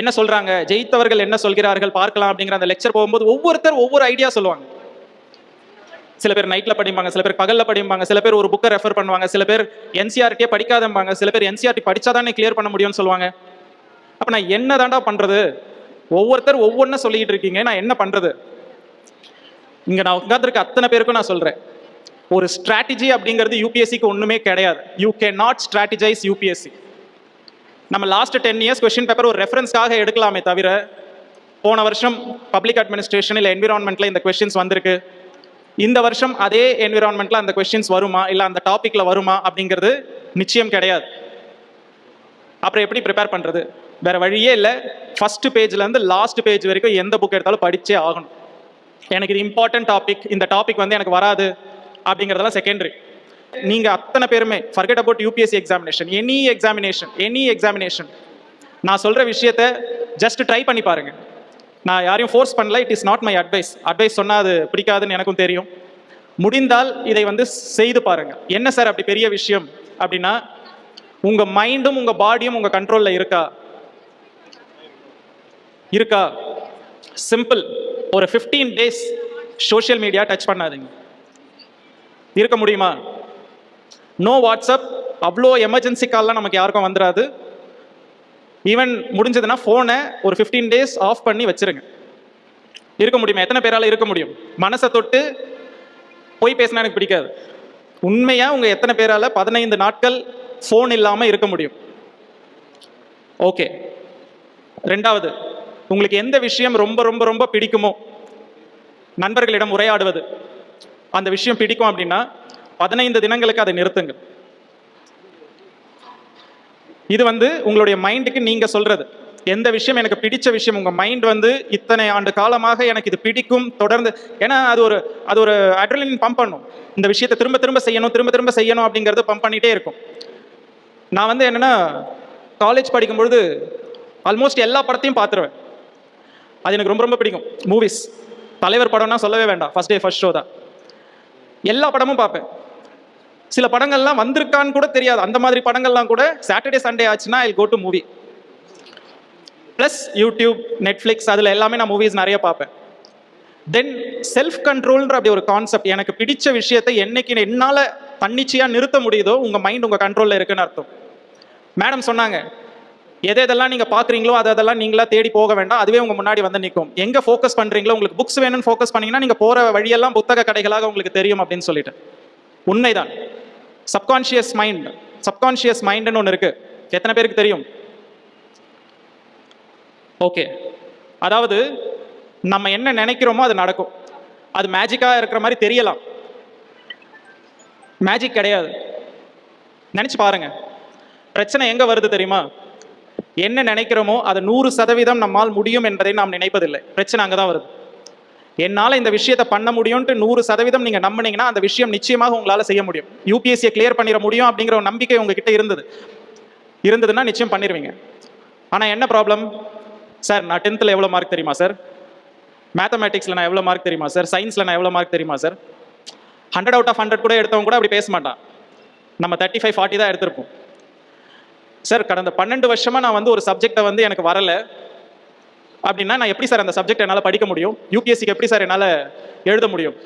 என்ன சொல்றாங்க? ஜெயித்தவர்கள் என்ன சொல்கிறார்கள்? பார்க்கலாம் அப்படிங்கிற அந்த லெக்சர் போகும்போது ஒவ்வொருத்தர் ஒவ்வொரு ஐடியா சொல்லுவாங்க. சில பேர் நைட்ல படிப்பாங்க சில பேர் பகல்ல படிப்பாங்க சில பேர் ஒரு புக்கை ரெஃபர் பண்ணுவாங்க சில பேர் என்சிஆர்டியே படிக்காதம்பாங்க சில பேர் என்சிஆர்டி படிச்சாதானே கிளியர் பண்ண முடியும்னு சொல்லுவாங்க. அப்ப நான் என்ன தாண்டா பண்றது? ஒவ்வொருத்தர் ஒவ்வொன்றும் சொல்லிக்கிட்டு இருக்கீங்க நான் என்ன பண்றது? இங்க நான் உட்காந்துருக்க அத்தனை பேருக்கும் நான் சொல்றேன். ஒரு ஸ்ட்ராட்டஜி அப்படிங்கிறது யூபிஎஸ்சிக்கு ஒண்ணுமே கிடையாது. You can not strategize UPSC நம்ம last ten years question paper ஒரு ரெஃபரன்ஸ்க்காக எடுக்கலாமே தவிர போன வருஷம் பப்ளிக் அட்மினிஸ்ட்ரேஷன் இல்லை என்விரான்மெண்ட்டில் இந்த கொஷின்ஸ் வந்திருக்கு. இந்த வருஷம் அதே என்விரான்மெண்ட்டில் அந்த கொஸ்டின்ஸ் வருமா? இல்லை அந்த டாப்பிக்கில் வருமா? அப்படிங்கிறது நிச்சயம் கிடையாது. அப்புறம் எப்படி ப்ரிப்பேர் பண்ணுறது வேற வழியே இல்லை. ஃபஸ்ட்டு பேஜ்லேருந்து லாஸ்ட் பேஜ் வரைக்கும் எந்த புக் எடுத்தாலும் படித்தே ஆகணும். எனக்கு இது இம்பார்ட்டன்ட் டாபிக் இந்த டாபிக் வந்து எனக்கு வராது அப்படிங்கிறதெல்லாம் செகண்டரி நீங்கள் அத்தனை பேருமே forget about UPSC examination any examination any examination நான் சொல்கிற விஷயத்த ஜஸ்ட் ட்ரை பண்ணி பாருங்க. நான் யாரையும் ஃபோர்ஸ் பண்ணல it is not my advice advice சொன்னா அது பிடிக்காதுன்னு எனக்கும் தெரியும். முடிந்தால் இதை வந்து செய்து பாருங்க. என்ன சார் அப்படி பெரிய விஷயம் அப்படின்னா உங்க மைண்டும் உங்க பாடியும் உங்க கண்ட்ரோல்ல இருக்கா? இருக்கா? சிம்பிள் ஒரு 15 டேஸ் சோஷியல் மீடியா டச் பண்ணாதீங்க. இருக்க முடியுமா? நோ வாட்ஸ்அப் அவ்வளோ எமர்ஜென்சி கால்லாம் நமக்கு யாருக்கும் வந்துடாது ஈவன் முடிஞ்சதுன்னா ஃபோனை ஒரு 15 டேஸ் ஆஃப் பண்ணி வச்சிருங்க. இருக்க முடியுமா? எத்தனை பேரால் இருக்க முடியும்? மனசை தொட்டு போய் பேசினா எனக்கு பிடிக்காது. உண்மையாக உங்கள் எத்தனை பேரால் பதினைந்து நாட்கள் ஃபோன் இல்லாமல் இருக்க முடியும்? ஓகே ரெண்டாவது உங்களுக்கு எந்த விஷயம் ரொம்ப ரொம்ப ரொம்ப பிடிக்குமோ? நண்பர்களிடம் உரையாடுவது. அந்த விஷயம் பிடிக்கும் அப்படின்னா பதினைந்து தினங்களுக்கு அதை நிறுத்துங்க. இது வந்து உங்களுடைய மைண்டுக்கு நீங்க சொல்றது. எந்த விஷயம் எனக்கு பிடிச்ச விஷயம் உங்க மைண்ட் வந்து இத்தனை ஆண்டு காலமாக எனக்கு இது பிடிக்கும் தொடர்ந்து ஏன்னா அது ஒரு அது ஒரு அட்ரலின் பம்ப் பண்ணும். இந்த விஷயத்தை திரும்ப திரும்ப செய்யணும் திரும்ப திரும்ப செய்யணும் அப்படிங்கறத பம்ப் பண்ணிட்டே இருக்கும். நான் வந்து என்னன்னா காலேஜ் படிக்கும்பொழுது ஆல்மோஸ்ட் எல்லா படத்தையும் பார்த்துருவேன். அது எனக்கு ரொம்ப ரொம்ப பிடிக்கும். மூவிஸ் தலைவர் படம்னா சொல்லவே வேண்டாம். ஃபர்ஸ்ட் டே ஃபர்ஸ்ட் ஷோ தான். எல்லா படமும் பார்ப்பேன். சில படங்கள்லாம் வந்திருக்கான்னு கூட தெரியாது. அந்த மாதிரி படங்கள்லாம் கூட சாட்டர்டே சண்டே ஆச்சுன்னா I go to movie plus YouTube Netflix அதில் எல்லாமே நான் மூவிஸ் நிறைய பார்ப்பேன். தென் செல்ஃப் கண்ட்ரோல்ன்ற அப்படி ஒரு கான்செப்ட் எனக்கு பிடிச்ச விஷயத்தை என்னைக்கு என்னால் தன்னிச்சையாக நிறுத்த முடியுதோ உங்கள் மைண்ட் உங்கள் கண்ட்ரோலில் இருக்குன்னு அர்த்தம். மேடம் சொன்னாங்க எதை எதெல்லாம் நீங்கள் பார்க்குறீங்களோ அதை அதெல்லாம் நீங்களா தேடி போக வேண்டாம். அதுவே உங்கள் முன்னாடி வந்து நிற்கும் எங்கே ஃபோக்கஸ் பண்ணுறீங்களோ உங்களுக்கு புக்ஸ் வேணும்னு ஃபோக்கஸ் பண்ணிங்கன்னா நீங்கள் போகிற வழியெல்லாம் புத்தக கடைகளாக உங்களுக்கு தெரியும் அப்படின்னு சொல்லிட்டு உண்மைதான். சப்கான்ஷியஸ் மைண்ட் சப்கான்ஷியஸ் மைண்டுன்னு ஒன்று இருக்குது எத்தனை பேருக்கு தெரியும்? ஓகே அதாவது நம்ம என்ன நினைக்கிறோமோ அது நடக்கும். அது மேஜிக்காக இருக்கிற மாதிரி தெரியலாம். மேஜிக் கிடையாது. நினச்சி பாருங்க. பிரச்சனை எங்கே வருது தெரியுமா? என்ன நினைக்கிறோமோ அதை நூறு சதவீதம் நம்மால் முடியும் என்பதை நாம் நினைப்பதில்லை. பிரச்சனை அங்கே தான் வருது. என்னால் இந்த விஷயத்தை பண்ண முடியும்ட்டு நூறு சதவீதம் நீங்கள் நம்பினீங்கன்னா அந்த விஷயம் நிச்சயமாக உங்களால் செய்ய முடியும். யூபிஎஸ்சியை கிளியர் பண்ணிட முடியும் அப்படிங்கிற ஒரு நம்பிக்கை உங்ககிட்ட இருந்தது. இருந்ததுன்னா நிச்சயம் பண்ணிடுவீங்க ஆனால் என்ன ப்ராப்ளம் சார் நான் டென்த்தில் எவ்வளோ மார்க் தெரியுமா சார் மேத்தமேட்டிக்ஸில் நான் எவ்வளோ மார்க் தெரியுமா சார் சயின்ஸில் நான் எவ்வளோ மார்க் தெரியுமா sir hundred out of hundred கூட எடுத்தவங்க கூட அப்படி பேச மாட்டான். நம்ம தேர்ட்டி ஃபைவ் ஃபார்ட்டி தான் எடுத்திருப்போம். சார் கடந்த பன்னெண்டு வருஷமாக நான் வந்து ஒரு சப்ஜெக்டை வந்து எனக்கு வரலை. அப்படின்னா நான் எப்படி சார் அந்த சப்ஜெக்ட் என்னால் படிக்க முடியும்? யூபிஎஸ்சிக்கு எப்படி சார் என்னால் எழுத முடியும்?